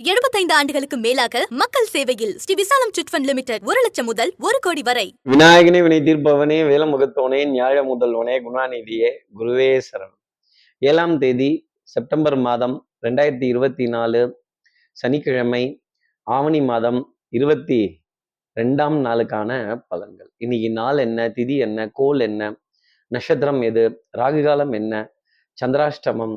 75 ஆண்டுகளுக்கு மேலாக மக்கள் சேவையில் ஸ்ரீ விசாலம் சிட்ஃபண்ட் லிமிடெட் ஒரு லட்சம் முதல் ஒரு கோடி வரை. விநாயகனே வினை தீர்ப்பவனே வேலமுகத்தோனே ஞாழ முதல்வனே குணாநிதியே குருவே சரணம். ஏழாம் தேதி செப்டம்பர் மாதம் ரெண்டாயிரத்தி இருபத்தி நாலு சனிக்கிழமை ஆவணி மாதம் இருபத்தி ரெண்டாம் நாளுக்கான பலன்கள். இன்னைக்கு நாள் என்ன திதி என்ன கோல் என்ன நட்சத்திரம் எது ராகுகாலம் என்ன சந்திராஷ்டமம்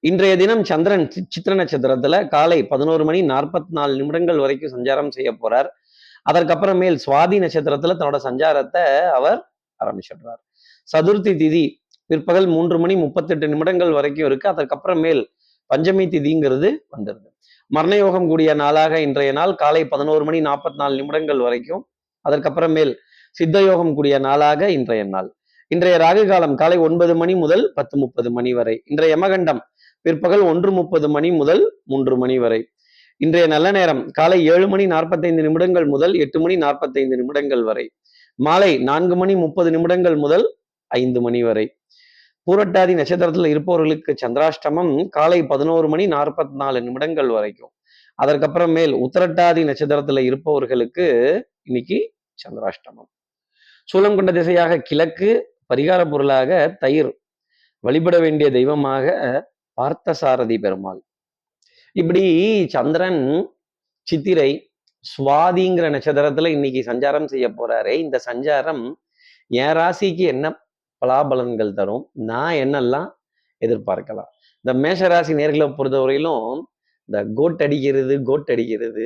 இன்றைய தினம் சந்திரன் சித்திர நட்சத்திரத்துல காலை பதினோரு மணி நாற்பத்தி நாலு நிமிடங்கள் வரைக்கும் சஞ்சாரம் செய்ய போறார். அதற்கப்புறமேல் சுவாதி நட்சத்திரத்துல தன்னோட சஞ்சாரத்தை அவர் ஆரம்பிச்சிடுறார். சதுர்த்தி திதி பிற்பகல் மூன்று மணி முப்பத்தெட்டு நிமிடங்கள் வரைக்கும் இருக்கு. அதற்கப்புறமேல் பஞ்சமி திதிங்கிறது வந்துடுது மரணயோகம் கூடிய நாளாக இன்றைய நாள் காலை பதினோரு மணி நாற்பத்தி நாலு நிமிடங்கள் வரைக்கும். அதற்கப்புறமேல் சித்த யோகம் கூடிய நாளாக இன்றைய நாள். இன்றைய ராகு காலம் காலை ஒன்பது மணி முதல் பத்து முப்பது மணி வரை. இன்றைய யமகண்டம் பிற்பகல் ஒன்று முப்பது மணி முதல் மூன்று மணி வரை. இன்றைய நல்ல நேரம் காலை ஏழு மணி நாற்பத்தைந்து நிமிடங்கள் முதல் எட்டு மணி நாற்பத்தைந்து நிமிடங்கள் வரை. மாலை நான்கு மணி முப்பது நிமிடங்கள் முதல் ஐந்து மணி வரை. பூரட்டாதி நட்சத்திரத்தில் இருப்பவர்களுக்கு சந்திராஷ்டமம் காலை பதினோரு மணி நாற்பத்தி நாலு நிமிடங்கள் வரைக்கும். அதற்கப்புறம் மேல் உத்தரட்டாதி நட்சத்திரத்துல இருப்பவர்களுக்கு இன்னைக்கு சந்திராஷ்டமம். சூலம் கொண்ட திசையாக கிழக்கு பரிகார பொருளாக தயிர். வழிபட வேண்டிய தெய்வமாக பார்த்தசாரதி பெருமாள். இப்படி சந்திரன் சித்திரை சுவாதிங்கிற நட்சத்திரத்துல இன்னைக்கு சஞ்சாரம் செய்ய போறாரே. இந்த சஞ்சாரம் என் ராசிக்கு என்ன பலாபலன்கள் தரும்? நான் என்னெல்லாம் எதிர்பார்க்கலாம்? இந்த மேஷராசி நேர்களை பொறுத்தவரையிலும் இந்த கோட் அடிக்கிறது கோட் அடிக்கிறது.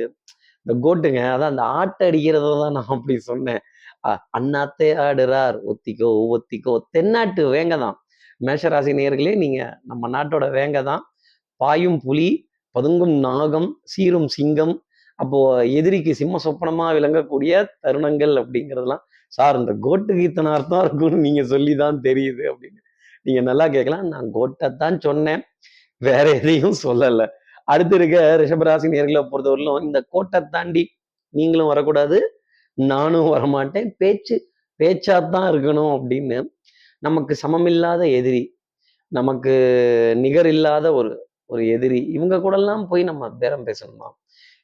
இந்த கோட்டுங்க அதான் அந்த ஆட்டை அடிக்கிறத தான் நான் அப்படி சொன்னேன். அண்ணாத்தே ஆடுறார் ஒத்திக்கோ ஒத்திக்கோ தென்னாட்டு வேங்க தான் மேஷராசி நேர்களே நீங்க நம்ம நாட்டோட வேங்க தான். பாயும் புலி பதுங்கும் நாகம் சீரும் சிங்கம் அப்போ எதிரிக்கு சிம்ம சொப்பனமா விளங்கக்கூடிய தருணங்கள் அப்படிங்கிறதெல்லாம் சார் இந்த கோட்டு கீர்த்தன அர்த்தம் இருக்கும்னு நீங்க சொல்லி தான் தெரியுது அப்படின்னு. நீங்க நல்லா கேட்கலாம். நான் கோட்டைத்தான் சொன்னேன். வேற எதையும் சொல்லல. அடுத்து இருக்க ரிஷபராசி நேர்களை பொறுத்தவரையிலும் இந்த கோட்டை தாண்டி நீங்களும் வரக்கூடாது. நானும் வரமாட்டேன். பேச்சு பேச்சாத்தான் இருக்கணும் அப்படின்னு நமக்கு சமமில்லாத எதிரி நமக்கு நிகர் இல்லாத ஒரு ஒரு எதிரி இவங்க கூடலாம் போய் நம்ம பேரம் பேசணுமா?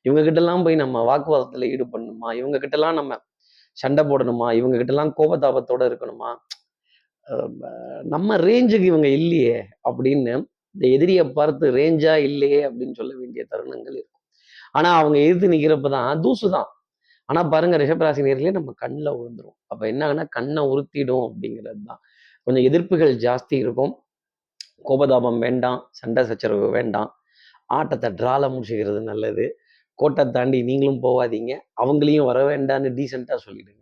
இவங்க கிட்டலாம் போய் நம்ம வாக்குவாதத்துல ஈடுபடணுமா? இவங்க கிட்டலாம் நம்ம சண்டை போடணுமா? இவங்க கிட்டலாம் கோபதாபத்தோட இருக்கணுமா? நம்ம ரேஞ்சுக்கு இவங்க இல்லையே அப்படின்னு இந்த எதிரியை பார்த்து ரேஞ்சா இல்லையே அப்படின்னு சொல்ல வேண்டிய தருணங்கள் இருக்கும். ஆனா அவங்க எதிர்த்து நிக்கிறப்ப தான் தூசு தான். ஆனா பாருங்க ரிஷபராசி நேர்களே நம்ம கண்ணில் உழுந்துரும். அப்ப என்ன ஆகுனா கண்ணை உறுத்திடும் அப்படிங்கிறது தான். கொஞ்சம் எதிர்ப்புகள் ஜாஸ்தி இருக்கும். கோபதாபம் வேண்டாம் சண்டை சச்சரவு வேண்டாம். ஆட்டத்தை ட்ரால முடிச்சுக்கிறது நல்லது. கோட்டை தாண்டி நீங்களும் போகாதீங்க. அவங்களையும் வர வேண்டாம்னு டீசெண்டாக சொல்லிடுங்க.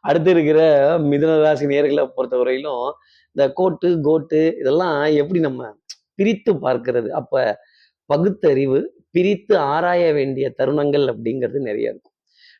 அடுத்து இருக்கிற மிதுனராசி நேர்களை பொறுத்த பொறுத்தவரையிலும் இந்த கோட்டு கோட்டு இதெல்லாம் எப்படி நம்ம பிரித்து பார்க்கறது? அப்போ பகுத்தறிவு பிரித்து ஆராய வேண்டிய தருணங்கள் அப்படிங்கிறது நிறைய இருக்கும்.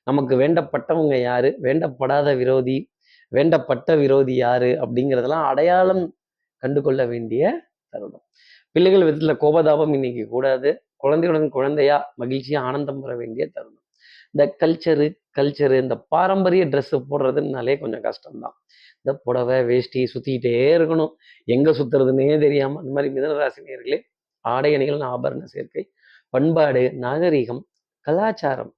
நமக்கு வேண்டப்பட்டவங்க யாரு? வேண்டப்படாத விரோதி வேண்டப்பட்ட விரோதி யாரு அப்படிங்கிறதெல்லாம் அடையாளம் கண்டு கொள்ள வேண்டிய தருணம். பிள்ளைகள் விதத்துல கோபதாபம் இன்னைக்கு கூடாது. குழந்தையுடன் குழந்தையா மகிழ்ச்சியா ஆனந்தம் பெற வேண்டிய தருணம். இந்த கல்ச்சரு கல்ச்சரு இந்த பாரம்பரிய ட்ரெஸ் போடுறதுனாலே கொஞ்சம் கஷ்டம்தான். இந்த புடவை வேஷ்டி சுத்திக்கிட்டே இருக்கணும். எங்க சுத்துறதுன்னே தெரியாம அந்த மாதிரி மிதனராசினியர்களே ஆடை அணிகள் ஆபரண சேர்க்கை பண்பாடு நாகரிகம் கலாச்சாரம்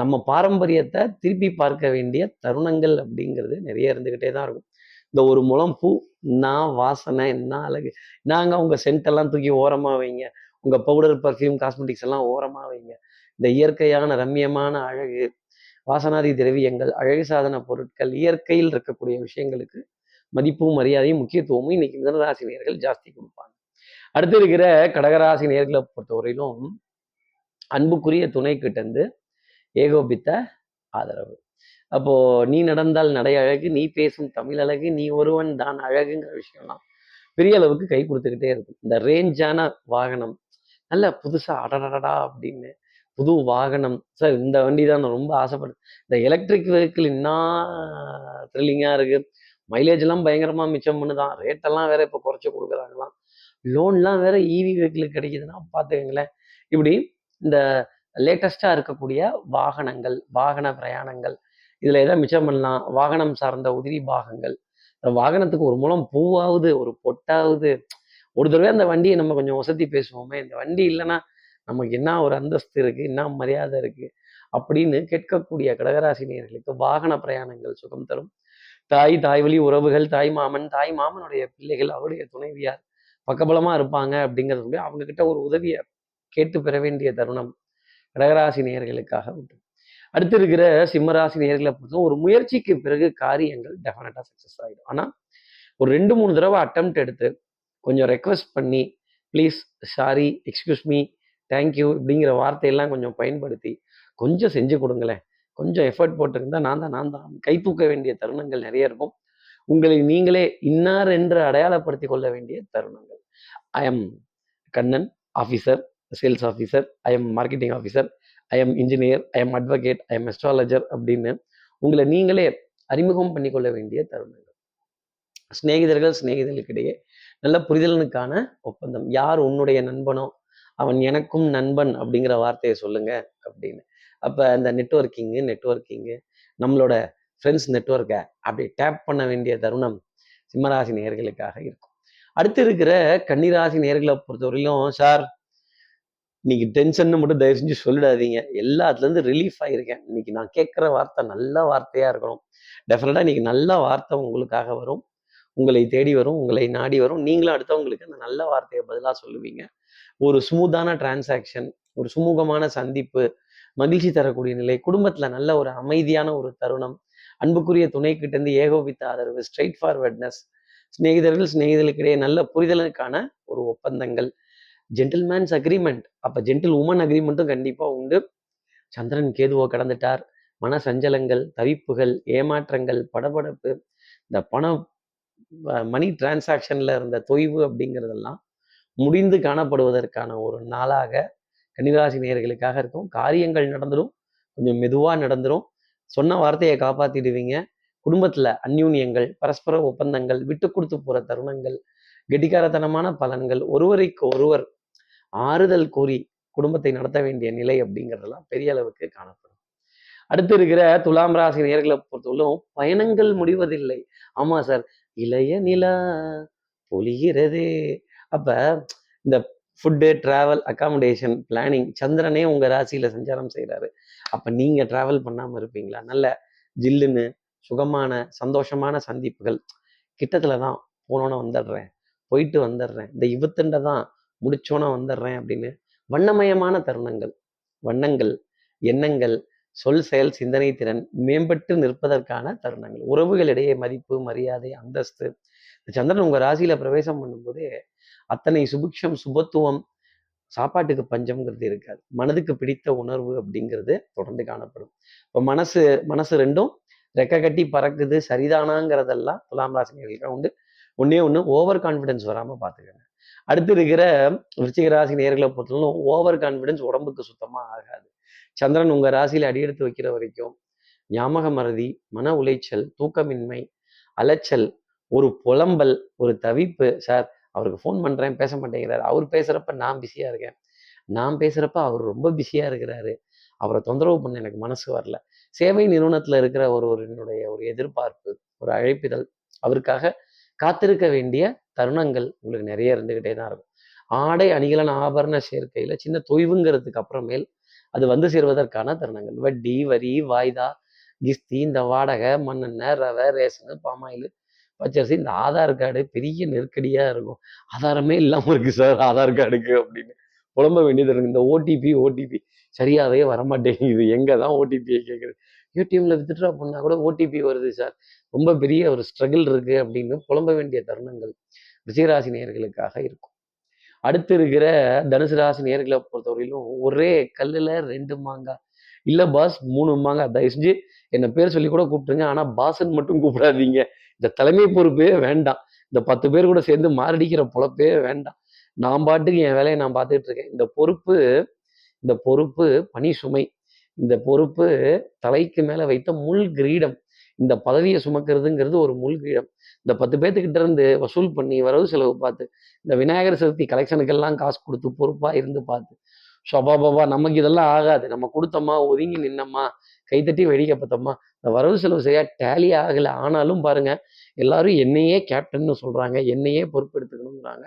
நம்ம பாரம்பரியத்தை திருப்பி பார்க்க வேண்டிய தருணங்கள் அப்படிங்கிறது நிறைய இருந்துக்கிட்டே தான் இருக்கும். இந்த ஒரு முளம் பூ நான் வாசனை என்ன அழகு. நாங்கள் உங்கள் சென்ட் எல்லாம் தூக்கி ஓரமாக வைங்க. உங்கள் பவுடர் பர்ஃப்யூம் காஸ்மெட்டிக்ஸ் எல்லாம் ஓரமாக வைங்க. இந்த இயற்கையான ரம்மியமான அழகு வாசனாதி திரவியங்கள் அழகு சாதன பொருட்கள் இயற்கையில் இருக்கக்கூடிய விஷயங்களுக்கு மதிப்பும் மரியாதையும் முக்கியத்துவமும் இன்னைக்கு மிதனராசி நேர்கள் ஜாஸ்தி கொடுப்பாங்க. அடுத்து இருக்கிற கடகராசி நேர்களை பொறுத்தவரையிலும் அன்புக்குரிய துணை கிட்ட ஏகோபித்த ஆதரவு. அப்போ நீ நடந்தால் நடை அழகு நீ பேசும் தமிழ் அழகு நீ ஒருவன் தான் அழகுங்கிற விஷயம்லாம் பெரிய அளவுக்கு கை கொடுத்துக்கிட்டே இருக்கும். இந்த ரேஞ்சான வாகனம் நல்ல புதுசா அடடடடா அப்படின்னு புது வாகனம் சார் இந்த வண்டி தான் நான் ரொம்ப ஆசைப்படுறேன். இந்த எலக்ட்ரிக் வெஹிக்கிள் என்ன த்ரில்லிங்காக இருக்கு. மைலேஜ் எல்லாம் பயங்கரமா மிச்சம் பண்ணுதான். ரேட்டெல்லாம் வேற இப்போ குறைச்சி கொடுக்குறாங்களாம். லோன்லாம் வேற இவி வெஹிக்கிள் கிடைக்குதுன்னா பார்த்துக்கங்களேன் இப்படி இந்த லேட்டஸ்டா இருக்கக்கூடிய வாகனங்கள் வாகன பிரயாணங்கள். இதுல எதை மிச்சம் பண்ணலாம்? வாகனம் சார்ந்த உதிரி பாகங்கள். இந்த வாகனத்துக்கு ஒரு மூலம் பூவாவது ஒரு பொட்டாவது. ஒரு தடவை அந்த வண்டியை நம்ம கொஞ்சம் வசதி பேசுவோமே. இந்த வண்டி இல்லைன்னா நமக்கு என்ன ஒரு அந்தஸ்து இருக்கு? என்ன மரியாதை இருக்கு? அப்படின்னு கேட்கக்கூடிய கடகராசினியர்களுக்கு வாகன பிரயாணங்கள் சுகம் தரும். தாய் தாய் வழி உறவுகள் தாய் மாமன் தாய் மாமனுடைய பிள்ளைகள் அவருடைய துணைவியார் பக்கபலமா இருப்பாங்க அப்படிங்கிறது அவங்க கிட்ட ஒரு உதவியை கேட்டு பெற வேண்டிய தருணம். கடகராசி நேயர்களுக்காக உண்டு. அடுத்து இருக்கிற சிம்மராசி நேர்களை பொறுத்தவரை ஒரு முயற்சிக்கு பிறகு காரியங்கள் டெஃபினட்டாக சக்ஸஸ் ஆகிடும் ஆனால் ஒரு ரெண்டு மூணு தடவை அட்டம் எடுத்து கொஞ்சம் ரெக்வஸ்ட் பண்ணி please sorry excuse me thank you இப்படிங்கிற வார்த்தையெல்லாம் கொஞ்சம் பயன்படுத்தி கொஞ்சம் செஞ்சு கொடுங்களேன். கொஞ்சம் எஃபர்ட் போட்டிருந்தா நான் தான் நான் தான். கை தூக்க வேண்டிய தருணங்கள் நிறைய இருக்கும். உங்களை நீங்களே இன்னார் என்று அடையாளப்படுத்திக் கொள்ள வேண்டிய தருணங்கள். I am Kannan officer sales officer I am marketing officer I am engineer I am advocate I am astrologer அப்படின்னு உங்களை நீங்களே அறிமுகம் பண்ணிக்கொள்ள வேண்டிய தருணங்கள். சிநேகிதர்கள் சிநேகிதர்களுக்கிடையே நல்ல புரிதலனுக்கான ஒப்பந்தம். யார் உன்னுடைய நண்பனோ அவன் எனக்கும் நண்பன் அப்படிங்கிற வார்த்தையை சொல்லுங்க அப்படின்னு. அப்போ அந்த நெட்வொர்க்கிங்கு நெட்வொர்க்கிங்கு நம்மளோட ஃப்ரெண்ட்ஸ் நெட்வொர்க்கை அப்படி டேப் பண்ண வேண்டிய தருணம் சிம்மராசி நேர்களுக்காக இருக்கும். அடுத்து இருக்கிற கன்னிராசி நேர்களை பொறுத்தவரையிலும் சார் இன்னைக்கு டென்ஷன் மட்டும் தயவு செஞ்சு சொல்லிடாதீங்க. எல்லாத்துலேருந்து ரிலீஃப் ஆகிருக்கேன் இன்னைக்கு நான் கேட்குற வார்த்தை நல்ல வார்த்தையாக இருக்கணும். டெஃபினட்டாக இன்னைக்கு நல்ல வார்த்தை உங்களுக்காக வரும். உங்களை தேடி வரும் உங்களை நாடி வரும். நீங்களும் அடுத்தவங்களுக்கு அந்த நல்ல வார்த்தையை பதிலாக சொல்லுவீங்க. ஒரு ஸ்மூத்தான டிரான்சாக்ஷன் ஒரு சுமூகமான சந்திப்பு மகிழ்ச்சி தரக்கூடிய நிலை குடும்பத்தில் நல்ல ஒரு அமைதியான ஒரு தருணம் அன்புக்குரிய துணைக்கிட்டேருந்து ஏகோபித்த ஆதரவு ஸ்ட்ரைட் ஃபார்வர்ட்னஸ் சிநேகிதர்கள் சிநேகிதர்களுக்கிடையே நல்ல புரிதலுக்கான ஒரு ஒப்பந்தங்கள் ஜென்டில்மேன்ஸ் அக்ரிமெண்ட் அப்போ ஜென்டில் உமன் அக்ரிமெண்ட்டும் கண்டிப்பாக உண்டு. சந்திரன் கேதுவோ கடந்துட்டார். மன சஞ்சலங்கள் தவிப்புகள் ஏமாற்றங்கள் படபடப்பு இந்த பணம் மணி டிரான்சாக்ஷனில் இருந்த தொய்வு அப்படிங்கிறதெல்லாம் முடிந்து காணப்படுவதற்கான ஒரு நாளாக கன்னிராசி நேர்களுக்காக இருக்கும். காரியங்கள் நடந்துடும் கொஞ்சம் மெதுவாக நடந்துடும் சொன்ன வார்த்தையை காப்பாற்றிடுவீங்க குடும்பத்தில் அந்யூன்யங்கள் பரஸ்பர ஒப்பந்தங்கள் விட்டு கொடுத்து போகிற தருணங்கள் கெட்டிக்காரத்தனமான பலன்கள் ஒருவருக்கு ஒருவர் ஆறுதல் கூறி குடும்பத்தை நடத்த வேண்டிய நிலை அப்படிங்கிறதெல்லாம் பெரிய அளவுக்கு காணப்படும். அடுத்து இருக்கிற துலாம் ராசி நேர்களை பொறுத்தவரைக்கும் பயணங்கள் முடிவதில்லை. ஆமா சார் இளைய நிலா பொழிகிறது. அப்ப இந்த ஃபுட்டு டிராவல் அக்காமடேஷன் பிளானிங் சந்திரனே உங்கள் ராசியில் சஞ்சாரம் செய்கிறாரு அப்போ நீங்கள் டிராவல் பண்ணாமல் இருப்பீங்களா? நல்ல ஜில்லுன்னு சுகமான சந்தோஷமான சந்திப்புகள் கிட்டத்தில் தான் போனோன்னு வந்துடுறேன் போயிட்டு வந்துடுறேன். இந்த இவத்துண்ட தான் முடிச்சோன்னா வந்துடுறேன் அப்படின்னு. வண்ணமயமான தருணங்கள். வண்ணங்கள் எண்ணங்கள் சொல் செயல் சிந்தனை திறன் மேம்பட்டு நிற்பதற்கான தருணங்கள். உறவுகளிடையே மதிப்பு மரியாதை அந்தஸ்து. சந்திரன் உங்க ராசியில பிரவேசம் பண்ணும்போதே அத்தனை சுபிக்ஷம் சுபத்துவம் சாப்பாட்டுக்கு பஞ்சம்ங்கிறது இருக்காது. மனதுக்கு பிடித்த உணர்வு அப்படிங்கிறது தொடர்ந்து காணப்படும். இப்போ மனசு மனசு ரெண்டும் ரெக்க கட்டி பறக்குது சரிதானாங்கிறதெல்லாம் துலாம் ராசினியர்களுக்கு உண்டு. ஒன்னே ஒன்று ஓவர் கான்ஃபிடென்ஸ் வராமல் பார்த்துக்கோங்க அடுத்து இருக்கிற விருச்சிக ராசி நேர்களை பொறுத்தவரைக்கும் ஓவர் கான்ஃபிடன்ஸ் உடம்புக்கு சுத்தமாக ஆகாது. சந்திரன் உங்கள் ராசியில அடியெடுத்து வைக்கிற வரைக்கும் ஞாபக மறதி மன உளைச்சல் தூக்கமின்மை அலைச்சல் ஒரு புலம்பல் ஒரு தவிப்பு. சார் அவருக்கு ஃபோன் பண்ணுறேன் பேச மாட்டேங்கிறாரு. அவர் பேசுகிறப்ப நான் பிஸியாக இருக்கேன். நான் பேசுகிறப்ப அவர் ரொம்ப பிஸியாக இருக்கிறாரு. அவரை தொந்தரவு பண்ண எனக்கு மனசு வரல. சேவை நிறுவனத்தில் இருக்கிற ஒருவரினுடைய ஒரு எதிர்பார்ப்பு ஒரு அழைப்பிதழ் அவருக்காக காத்திருக்க வேண்டிய தருணங்கள் உங்களுக்கு நிறைய இருந்துக்கிட்டே தான் இருக்கும். ஆடை அணிகலன் ஆபரண சேர்க்கையில் சின்ன தொய்வுங்கிறதுக்கு அப்புறமேல் அது வந்து சேர்வதற்கான தருணங்கள். வட்டி வரி வாய்தா கிஸ்தி இந்த வாடகை மண்ணெண்ணெய் ரவை ரேஷனு பாமாயில் பச்சரிசி இந்த ஆதார் கார்டு பெரிய நெருக்கடியாக இருக்கும். ஆதாரமே இல்லாமல் இருக்கு சார் ஆதார் கார்டுக்கு அப்படின்னு. புலம்ப வேண்டியது இருக்கு. இந்த ஓடிபி ஓடிபி சரியாகவே வரமாட்டேங்குது. எங்கே தான் ஓடிபியை கேட்குறது ஏடிஎம்ல வித்ட்ரா பண்ணா கூட ஓடிபி வருது சார். ரொம்ப பெரிய ஒரு ஸ்ட்ரகிள் இருக்கு அப்படின்னு புலம்ப வேண்டிய தருணங்கள் ரிஷிகராசி நேர்களுக்காக இருக்கும். அடுத்து இருக்கிற தனுசு ராசி நேர்களை பொறுத்தவரையிலும் ஒரே கல்லுல ரெண்டு மாங்காய் இல்ல பாஸ் மூணு மாங்காய் தயவு செஞ்சு என்ன பேர் சொல்லி கூட கூப்பிட்டுருங்க. ஆனா பாஸ்ன்னு மட்டும் கூப்பிடாதீங்க. இந்த தலைமை பொறுப்பே வேண்டாம். இந்த பத்து பேர் கூட சேர்ந்து மாரடிக்கிற பொழப்பே வேண்டாம். நான் பாட்டுக்கு என் வேலையை நான் பார்த்துட்டு இருக்கேன். இந்த பொறுப்பு இந்த பொறுப்பு பணி சுமை. இந்த பொறுப்பு தலைக்கு மேலே வைத்த முள் கிரீடம். இந்த பதவியை சுமக்கிறதுங்கிறது ஒரு முள் கிரீடம். இந்த பத்து பேர்த்துக்கிட்ட இருந்து வசூல் பண்ணி வரவு செலவு பார்த்து இந்த விநாயகர் சதுர்த்தி கலெக்ஷனுக்கெல்லாம் காசு கொடுத்து பொறுப்பாக இருந்து பார்த்து. ஷபா பாபா நமக்கு இதெல்லாம் ஆகாது. நம்ம கொடுத்தோமா ஒதுங்கி நின்னம்மா கைத்தட்டி வெடிக்க பார்த்தோம்மா இந்த வரவு செலவு சரியாக டேலி ஆகலை. ஆனாலும் பாருங்க எல்லாரும் என்னையே கேப்டன்னு சொல்கிறாங்க என்னையே பொறுப்பெடுத்துக்கணுங்கிறாங்க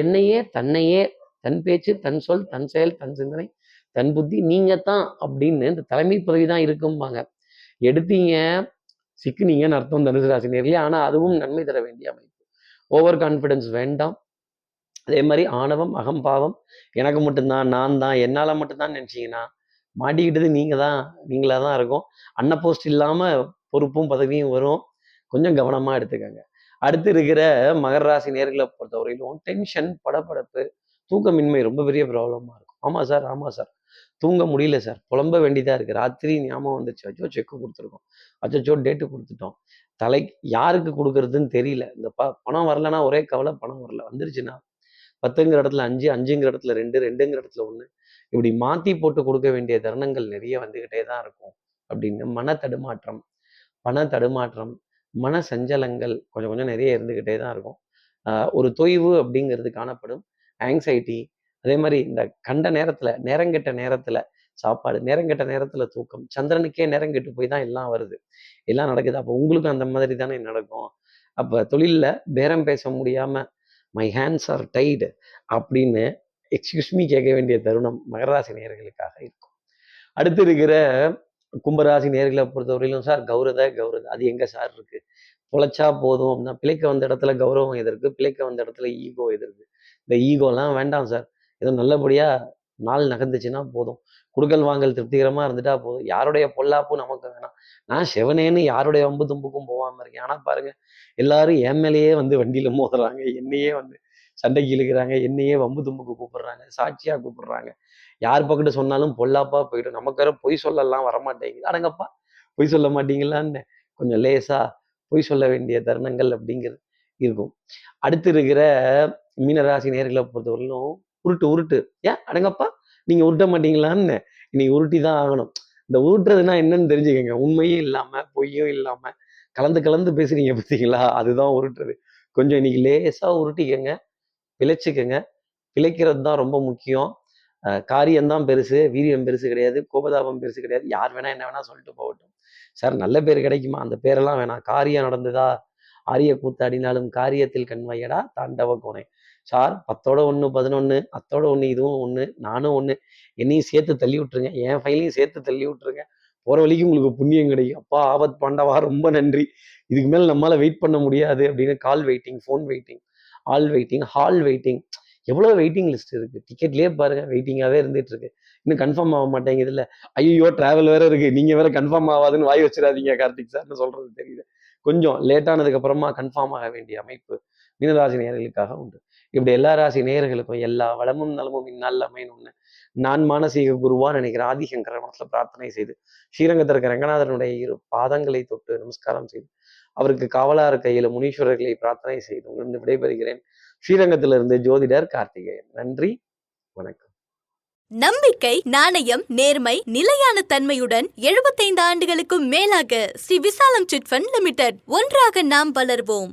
என்னையே தன்னையே தன் பேச்சு தன் சொல் தன் செயல் தன் சிந்தனை தன் புத்தி நீங்க தான் அப்படின்னு இந்த தலைமை பதவி தான் இருக்கும்பாங்க. எடுத்தீங்க சிக்கினீங்கன்னு அர்த்தம் தனுசு ராசி நேர்களே. ஆனால் அதுவும் நன்மை தர வேண்டிய அமைப்பு. ஓவர் கான்ஃபிடன்ஸ் வேண்டாம். அதே மாதிரி ஆணவம் அகம்பாவம் எனக்கு மட்டும்தான் நான் தான். என்னால் மட்டும்தான் நினச்சிங்கன்னா மாட்டிக்கிட்டது நீங்கள் தான் நீங்களாக தான் இருக்கும். அன்ன போஸ்ட் இல்லாமல் பொறுப்பும் பதவியும் வரும். கொஞ்சம் கவனமாக எடுத்துக்கோங்க. அடுத்து இருக்கிற மகர ராசி நேர்களை பொறுத்தவரையிலும் டென்ஷன் படபடப்பு தூக்கமின்மை ரொம்ப பெரிய ப்ராப்ளமாக இருக்கும். ஆமாம் சார் ஆமாம் சார். தூங்க முடியல சார். புலம்ப வேண்டியதாக இருக்குது ராத்திரி ஞாபகம் வந்துச்சு அச்சோ செக்கு கொடுத்துருக்கோம். அச்சோ டேட்டு கொடுத்துட்டோம். தலை யாருக்கு கொடுக்கறதுன்னு தெரியல. இந்த ப பணம் வரலன்னா ஒரே கவலை பணம் வரல. வந்துருச்சுன்னா பத்துங்கிற இடத்துல அஞ்சு அஞ்சுங்கிற இடத்துல ரெண்டு ரெண்டுங்கிற இடத்துல ஒன்று இப்படி மாற்றி போட்டு கொடுக்க வேண்டிய தருணங்கள் நிறைய வந்துக்கிட்டே தான் இருக்கும். அப்படின்னு மன தடுமாற்றம் பண தடுமாற்றம் மன சஞ்சலங்கள் கொஞ்சம் கொஞ்சம் நிறைய இருந்துக்கிட்டே தான் இருக்கும். ஒரு தொய்வு அப்படிங்கிறது காணப்படும். ஆங்ஸைட்டி அதே மாதிரி இந்த கண்ட நேரத்தில் நேரங்கெட்ட நேரத்தில் சாப்பாடு நேரங்கெட்ட நேரத்தில் தூக்கம் சந்திரனுக்கே நேரங்கெட்டு போய் தான் எல்லாம் வருது. எல்லாம் நடக்குது. அப்போ உங்களுக்கும் அந்த மாதிரி தானே நடக்கும். அப்போ தொழிலில் பேரம் பேச முடியாமல் மை ஹேண்ட்ஸ் ஆர் டைடு அப்படின்னு எக்ஸ்கியூஸ் மீ கேட்க வேண்டிய தருணம் மகராசி நேர்களுக்காக இருக்கும். அடுத்து இருக்கிற கும்பராசி நேர்களை பொறுத்தவரையிலும் சார் கௌரத கௌரத அது எங்க சார் இருக்கு? பொழைச்சா போதும் அப்படின்னா பிழைக்க வந்த இடத்துல கௌரவம் எதற்கு பிழைக்க வந்த இடத்துல ஈகோ எதற்கு இந்த ஈகோலாம் வேண்டாம் சார். ஏதோ நல்லபடியா நாள் நகர்ந்துச்சுன்னா போதும். குடுக்கல் வாங்கல் திருப்திகரமா இருந்துட்டா போதும். யாருடைய பொல்லாப்பும் நமக்கு வேணாம் நான் செவனேன்னு யாருடைய வம்பு தும்புக்கும் போகாம இருக்கேன். ஆனா பாருங்க எல்லாரும் என் மேலேயே வந்து வண்டியில மோதுறாங்க. என்னையே வந்து சண்டைக்கு இழுக்கிறாங்க என்னையே வம்பு தும்புக்கு கூப்பிடுறாங்க. சாட்சியா கூப்பிடுறாங்க. யார் பக்கத்து சொன்னாலும் பொல்லாப்பா போயிடும். நமக்கு வேற பொய் சொல்லலாம் வரமாட்டேங்குது. அடங்கப்பா பொய் சொல்ல மாட்டீங்களான்னு கொஞ்சம் லேசா பொய் சொல்ல வேண்டிய தருணங்கள் அப்படிங்கிறது இருக்கும். அடுத்து இருக்கிற மீனராசி நேர்களை பொறுத்தவரையிலும் உருட்டு உருட்டு. ஏன்? அடங்கப்பா நீங்க உருட்ட மாட்டீங்களான்னு. இன்னைக்கு உருட்டி தான் ஆகணும். இந்த உருட்டுறதுன்னா என்னன்னு தெரிஞ்சுக்கோங்க. உண்மையும் இல்லாம பொய்யும் இல்லாம கலந்து கலந்து பேசுறீங்க பார்த்தீங்களா அதுதான் உருட்டுறது. கொஞ்சம் இன்னைக்கு லேசாக உருட்டிக்கங்க. பிழைச்சிக்கோங்க. பிழைக்கிறது தான் ரொம்ப முக்கியம். காரியம்தான் பெருசு வீரியம் பெருசு கிடையாது கோபதாபம் பெருசு கிடையாது. யார் வேணா என்ன வேணா சொல்லிட்டு போகட்டும். சார் நல்ல பேர் கிடைக்குமா? அந்த பேரெல்லாம் வேணாம். காரியம் நடந்ததா? ஆரிய கூத்தாடினாலும் காரியத்தில் கண்வையடா தாண்டவ கோணை. சார் பத்தோட ஒன்று பதினொன்று அத்தோட ஒன்று இதுவும் ஒன்று நானும் ஒன்று என்னையும் சேர்த்து தள்ளி விட்டுருங்க. என் ஃபைலையும் சேர்த்து தள்ளி விட்டுருங்க. போகிற வழிக்கு உங்களுக்கு புண்ணியம் கிடைக்கும். அப்பா ஆபத் பாண்டவா ரொம்ப நன்றி. இதுக்கு மேலே நம்மளால் வெயிட் பண்ண முடியாது அப்படின்னு call waiting phone waiting all waiting hall waiting எவ்வளோ வெயிட்டிங் லிஸ்ட் இருக்குது டிக்கெட்லேயே பாருங்கள் வெயிட்டிங்காகவே இருந்துட்டு இருக்கு. இன்னும் கன்ஃபார்ம் ஆக மாட்டேங்குது இல்லை. ஐயோ ட்ராவல் வேற இருக்குது நீங்கள் வேற கன்ஃபார்ம் ஆகாதுன்னு வாய் வச்சிடாதீங்க கார்த்திக் சார்னு சொல்கிறது தெரியுது. கொஞ்சம் லேட்டானதுக்கப்புறமா அப்புறமா கன்ஃபார்ம் ஆக வேண்டிய அமைப்பு மீனராசி நேர்களுக்காக உண்டு. இப்படி எல்லா ராசி நேயர்களுக்கும் எல்லா வளமும் நலமும் இந்நாள் அமையணும்னு நான் மானசீக குருவா நினைக்கிற ஆதிசங்கர மனசுல பிரார்த்தனை செய்து ஸ்ரீரங்கத்தில் இருக்க ரங்கநாதனுடைய இரு பாதங்களை தொட்டு நமஸ்காரம் செய்து அவருக்கு காவலா இருக்க ஏழு முனீஸ்வரர்களை பிரார்த்தனை செய்து உங்களிருந்து விடைபெறுகிறேன். ஸ்ரீரங்கத்திலிருந்து ஜோதிடர் கார்த்திகேயன். நன்றி வணக்கம். நம்பிக்கை நாணயம் நேர்மை நிலையான தன்மையுடன் 75 ஆண்டுகளுக்கும் மேலாக ஸ்ரீ விசாலம் சிட்ஃபண்ட் லிமிடெட் ஒன்றாக நாம் வளர்வோம்.